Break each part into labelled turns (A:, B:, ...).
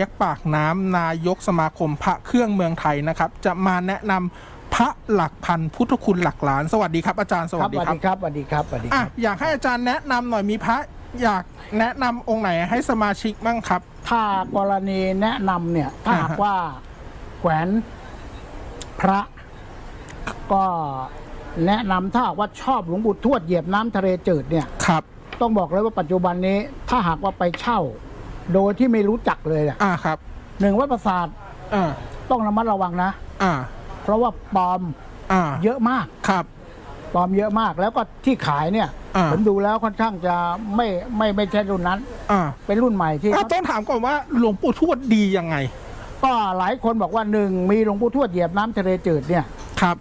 A: แยกปากน้ำนายกสมาคมพระเครื่องเมืองไทยนะครับ จะมาแนะนำพระหลักพันพุทธคุณหลักล้าน สวัสดีครับอาจารย์ส
B: ค
A: วั
B: รั
A: ส
B: บ
A: ดี
B: สวัส
A: ครับ
B: ดีครับสวัสดีครับสวัสดีค
A: อะ
B: รับ
A: อยากให้อาจารย์แนะนำหน่อยมีพระอยากแนะนำองค์ไหนให้สมาชิกบ้างครับ
B: ถ้ากรณีแนะนำเนี่ยถ้า
A: อ่าฮะ
B: หากว่าแขวนพระ ก็แนะนำถ้าหากว่าชอบหลวงปู่ทวดเหยียบน้ำทะเลจืดเนี่ย
A: ครับ
B: ต้องบอกเลยว่าปัจจุบันนี้ถ้าหากว่าไปเช่า โดยที่ไม่รู้จักเลยอะ
A: อ่าครับ
B: หนึ่งวัดประสาท
A: อ่า
B: ต้องระมัดระวังนะ
A: อ่า
B: เพราะว่าปลอม
A: อ่า
B: เยอะมาก
A: ครับ
B: ปลอมเยอะมาก แล้วก็ที่ขายเนี่ย
A: อ่า
B: ผมดูแล้วค่อนข้างจะไม่ไม่ไม่ใช่รุ่นนั้น
A: อ่า
B: เป็นรุ่นใหม่ที่
A: อะ
B: เขา
A: ต้องถามก่อนว่าหลวงปู่ทวดดียังไง
B: ก็หลายคนบอกว่าหนึ่งมีหลวงปู่ทวดเหยียบน้ำทะเลจืดเนี่ย
A: ครับ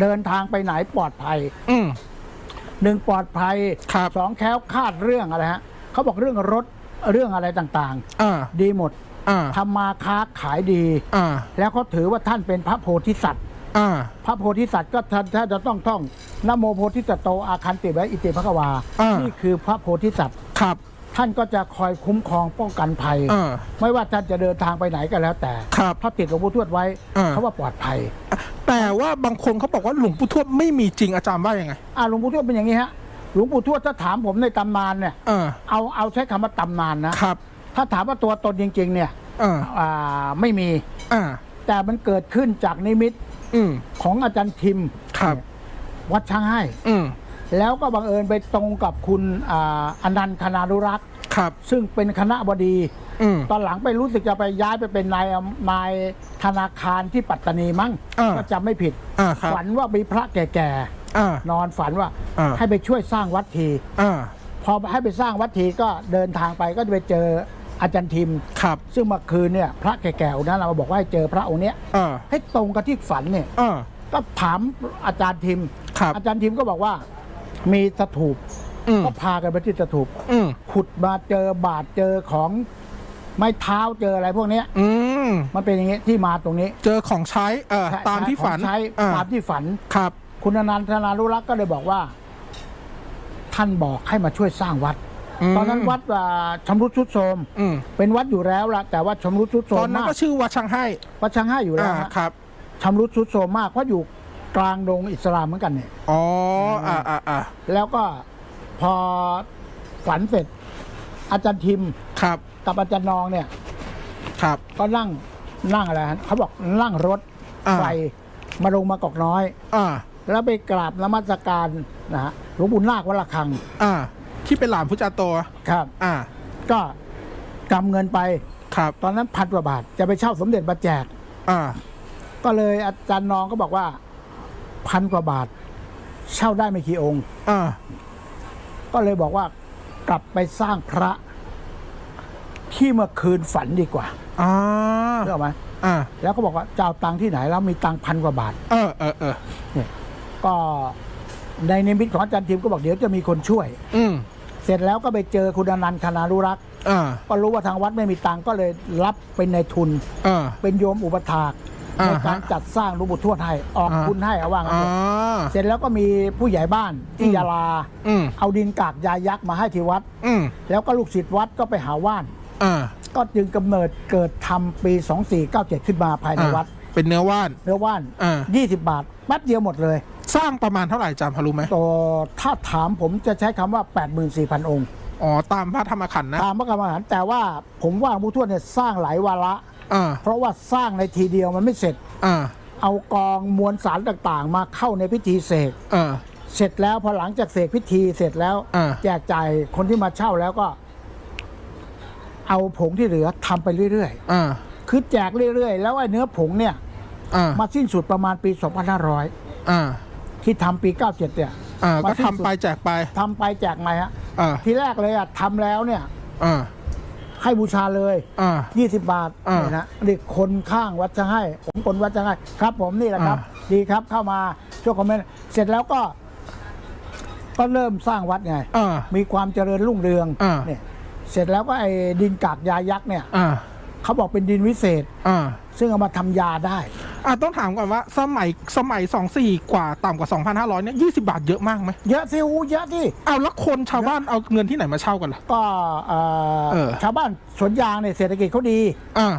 B: เดินทางไปไหนปลอดภัย
A: อืม
B: หนึ่งปลอดภัย
A: ครับ
B: สองแคล้วคลาดเรื่องอะไรฮะเขาบอกเรื่องรถ เรื่องอะไรต่าง
A: อ่า
B: ๆ ดีหมด
A: อ่า
B: ทำมาค้าขายดี
A: อ่า
B: แล้วเขาถือว่าท่านเป็นพระโพธิสัตว์
A: อ่า
B: พระโพธิสัตว์ก็ท่านถ้าจะต้องท่องนะโมโพธิสัตว์โตอาคันติไว้อิติภควา
A: อ่านี่
B: นี่คือพระโพธิสัตว์
A: ครับ
B: ท่านก็จะคอยคุ้มครองป้องกันภัย
A: อ่า
B: ไม่ว่าท่านจะเดินทางไปไหนก็แล้วแต่
A: ครับ
B: ถ้าติดหลวงปู่ทวดไว้
A: อ่า
B: เขาว่าปลอดภัย
A: แต่ว่าบางคนเขาบอกว่าหลวงปู่ทวดไม่มีจริงอาจารย์ว่ายังไง
B: อ่าหลวงปู่ทวดเป็นอย่างนี้ฮะ หลวงปู่ทวดถ้าถามผมในตำนานเนี่ย
A: อ่า
B: เอาเอาใช้คำว่าตำนานนะ
A: ครับ
B: ถ้าถามว่าตัวตนจริง ๆ เนี่ย
A: อ่า
B: อ่าไม่มี
A: อ่า
B: แต่มันเกิดขึ้นจากนิมิต
A: อืม
B: ของอาจารย์ทิม
A: ครับ
B: วัดช้างให้
A: อืม
B: แล้วก็บังเอิญไปตรงกับคุณอ่าอนันต์คณานุรักษ์
A: ครับ
B: ซึ่งเป็นคณะบดี
A: อืม
B: ตอนหลังไปรู้สึกจะไปย้ายไปเป็นนายนายธนาคารที่ปัตตานีมั้ง
A: อ่า
B: ก็จำไม่ผิด
A: อ่า ครับ
B: ฝันว่ามีพระแก่
A: อ่า
B: ๆ นอนฝันว่า
A: อ่า
B: ให้ไปช่วยสร้างวัดที
A: อ่า
B: พอให้ไปสร้างวัดทีก็เดินทางไปก็จะไปเจออาจารย์ทิม
A: ครับ
B: ซึ่งเมื่อคืนเนี่ยพระแก่ๆองค์นั้นเราบอกว่าให้เจอพระองค์เนี้ย
A: อ่า
B: ให้ตรงกับที่ฝันเนี่ย
A: อ่า
B: ก็ถามอาจารย์ทิม
A: ครับ
B: อาจารย์ทิมก็บอกว่า มีสถูป
A: อืม
B: ก็พากันไปที่สถูป
A: อืม
B: ขุดมาเจอบาดเจอของไม้เท้าเจออะไรพวกเนี้ย
A: อืม
B: มันเป็นอย่างนี้ที่มาตรงนี้
A: เจอของใช้เอ่อตามที่ฝัน
B: ของใช้
A: อ่า
B: ตามที่ฝัน
A: ครับ
B: คุณอนันทนารุรักษ์ก็เลยบอกว่า ท่านบอกให้มาช่วยสร้างวัด
A: ม
B: ตอนนั้นวัดอ่าชำรุดทรุดโทรม
A: อืม
B: เป็นวัดอยู่แล้วละแต่ว่าชำรุดทรุดโทร
A: ตอ
B: ม
A: นนั้น
B: มาก
A: ก็ชื่อวัดช่างให้
B: วัดช้างให้อยู่แล้ว
A: อ่า
B: นะครับ ชำรุดทรุดโทรมมากเพราะอยู่กลางดงอิสลามเหมือนกันเนี่ย
A: อ๋ออ่าอ่าอ่า
B: แล้วก็พอฝันเสร็จ อาจารย์ทิม
A: ครับ
B: กับอาจารย์นองเนี่ย
A: ครับ
B: ก็นั่งนั่งอะไรฮะเขาบอกนั่งรถ
A: อ่า
B: ไฟมาลงมากอกน้อย
A: อ่า
B: แล้วไปกราบนมัสการนะฮะหลวงปู่นาควัดระฆัง
A: อ่า ที่เป็นหลานพุทธจาโต
B: ครับ
A: อ่า
B: ก็กำเงินไป
A: ครับ
B: ตอนนั้นพันกว่าบาท จะไปเช่าสมเด็จมาแจก
A: อ่า
B: ก็เลยอาจารย์นองก็บอกว่าพันกว่าบาท เช่าได้ไม่กี่องค์
A: อ่า
B: ก็เลยบอกว่ากลับไปสร้างพระ ที่เมื่อคืนฝันดีกว่า
A: อ่า
B: เชื่อไหม
A: อ่า
B: แล้วก็บอกว่าจะเอาตังค์ที่ไหนแล้วมีตังค์พันกว่าบาท
A: เออเออเออ
B: เนี่ย ก็ในนิมิตของอาจารย์ทิมก็บอกเดี๋ยวจะมีคนช่วย
A: อืม
B: เสร็จแล้วก็ไปเจอคุณอนันต์คณารุรักษ์
A: อ่า
B: ก็รู้ว่าทางวัดไม่มีตังค์ก็เลยรับเป็นในทุน
A: อ่า
B: เป็นโยมอุปถาก
A: อ่า
B: ใน
A: ฮะ
B: การจัดสร้างหลูกบุทวดให้ออก
A: อ่า
B: ทุนให้เอาว่างั้น
A: อ่า
B: เถอะเสร็จแล้วก็มีผู้ใหญ่บ้านที่
A: อืม
B: ยาลา
A: อืม
B: เอาดินกากยายักษ์มาให้ที่วัด
A: อืม
B: แล้วก็ลูกศิษย์วัดก็ไปหาว่าน
A: อ่า
B: ก็จึงกำเนิดเกิดทำปี 2497 ขึ้นมาภายในวัด
A: เป็นเนื้อว่าน
B: เนื้อว่าน
A: อ่า
B: 20บาทแป๊บเดียวหมดเลย
A: สร้างประมาณเท่าไหร่จำพอรู้ไหม
B: ต่อถ้าถามผมจะใช้คำว่า 84,000 องค์
A: อ๋อตามพระธรรมขันธ์นะ
B: ตามพระกรรมฐานแต่ว่าผมว่าหลวงปู่ทวดเนี่ยสร้างหลายวาระ
A: อ่า
B: เพราะว่าสร้างในทีเดียวมันไม่เสร็จ
A: อ่า
B: เอากองมวลสารต่างๆ มาเข้าในพิธีเสก
A: อ่า
B: เสร็จแล้วพอหลังจากเสกพิธีเสร็จแล้ว
A: อ่า
B: แจกจ่ายคนที่มาเช่าแล้วก็ เอาผงที่เหลือทำไปเรื่อย
A: อ่า
B: ๆ คือแจกเรื่อยๆ แล้วไอ้เนื้อผงเนี่ย
A: อ่า
B: มาสิ้นสุดประมาณปี
A: อ่า
B: 2500ที่ทำปี 97 เนี่ย
A: อ่า
B: มา
A: ก็
B: สิ้น
A: ทำ
B: สุด
A: ไปแจกไป
B: ทำไปแจกไงฮะ
A: อ่า
B: ทีแรกเลยอะทำแล้วเนี่ย
A: อ่า
B: ให้บูชาเลย
A: อ่า
B: 20 บาท
A: อ่า
B: เนี่ยนะนี่คนข้างวัดจะให้ ผมคนวัดจะให้ ครับผมนี่แหละครับ
A: อ่า
B: ดีครับเข้ามาช่วยคอมเมนต์เสร็จแล้วก็ ก็เริ่มสร้างวัดไง
A: อ่า
B: มีความเจริญรุ่งเรือง
A: อ่า
B: เนี่ยเสร็จแล้วก็ไอ้ดินกากยายักษ์เนี่ย
A: อ่า
B: เขาบอกเป็นดินวิเศษ
A: อ่า
B: ซึ่งเอามาทำยาได้
A: อะต้องถามก่อนว่าสมัยสมัยสองสี่กว่าต่ำกว่าสองพันห้าร้อยเนี่ยยี่สิบาทเยอะมากไหม
B: เยอะสิอูเยอะที่
A: เอาแล้วคนชาวบ้านเอาเงินที่ไหนมาเช่ากันล่ะ
B: ก็เอ่อ
A: เออ
B: ชาวบ้านสวนยางเนี่ยเศรษฐกิจเขาดี
A: อ่า